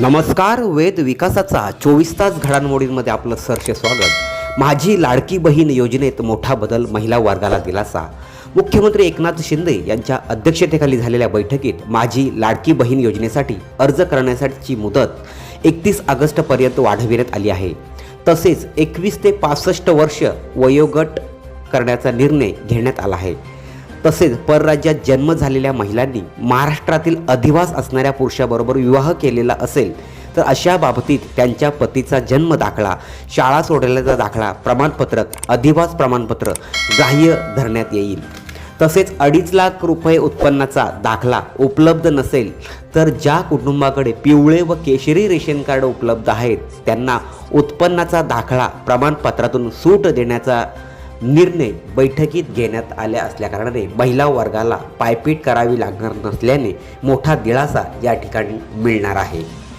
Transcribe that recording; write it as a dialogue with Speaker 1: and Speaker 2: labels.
Speaker 1: नमस्कार वेद विकासाचा चोवीस तास घडामोडींमध्ये आपलं सरसे स्वागत. माझी लाडकी बहीण योजनेत मोठा बदल महिला वर्गाला दिलासा. मुख्यमंत्री एकनाथ शिंदे यांच्या अध्यक्षतेखाली झालेल्या बैठकीत माझी लाडकी बहीण योजनेसाठी अर्ज करण्यासाठीची मुदत एकतीस ऑगस्टपर्यंत वाढविण्यात आली आहे. तसेच एकवीस ते पासष्ट वर्ष वयोगट करण्याचा निर्णय घेण्यात आला आहे. तसेच परराज्यात जन्म झालेल्या महिलांनी महाराष्ट्रातील अधिवास असणाऱ्या पुरुषाबरोबर विवाह केलेला असेल तर अशा बाबतीत त्यांच्या पतीचा जन्म दाखला शाळा सोडल्याचा दाखला प्रमाणपत्र अधिवास प्रमाणपत्र ग्राह्य धरण्यात येईल. तसेच अडीच लाख रुपये उत्पन्नाचा दाखला उपलब्ध नसेल तर ज्या कुटुंबाकडे पिवळे व केशरी रेशन कार्ड उपलब्ध आहेत त्यांना उत्पन्नाचा दाखला प्रमाणपत्रातून सूट देण्याचा निर्णय बैठकीत घेण्यात आल्या असल्याकारणाने महिला वर्गाला पायपीट करावी लागणार नसल्याने मोठा दिलासा या ठिकाणी मिळणार आहे.